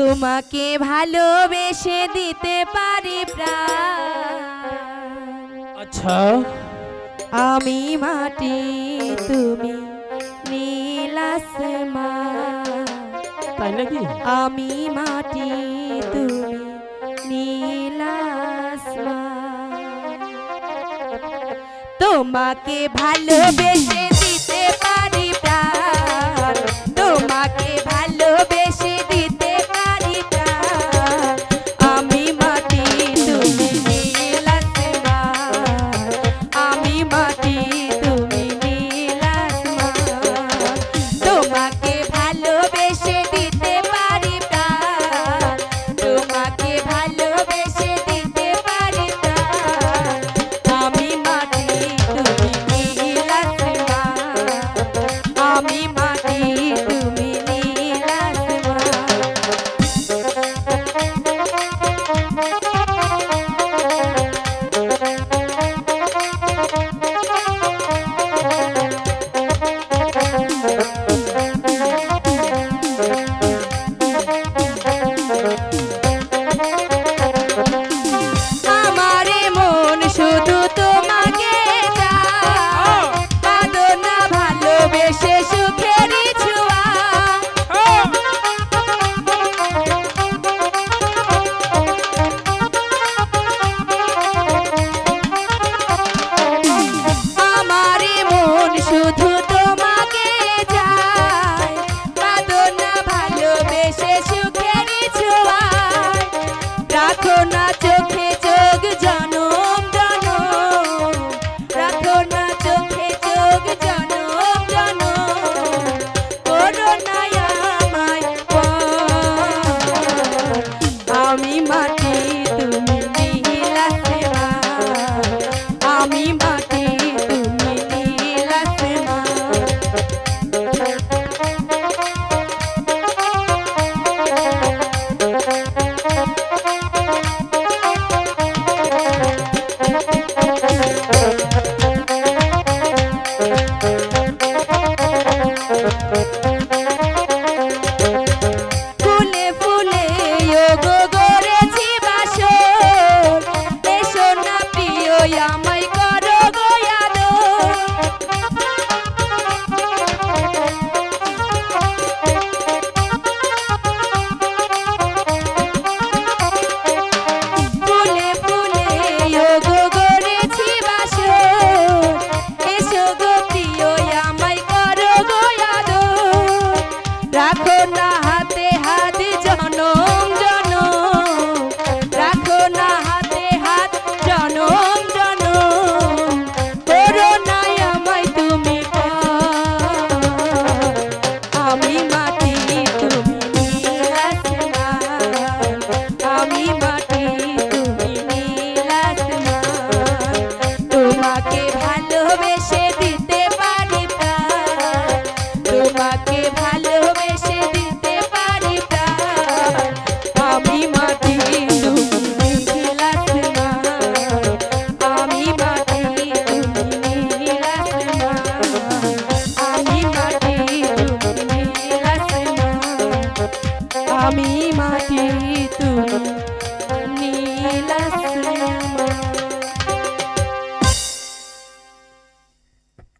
তোমাকে ভালোবেসে দিতে পারি আচ্ছা। আমি মাটি তুমি নীলাসমা নাকি? আমি মাটি তুমি নীলাসমা তোমাকে ভালোবেসে দিতে পারি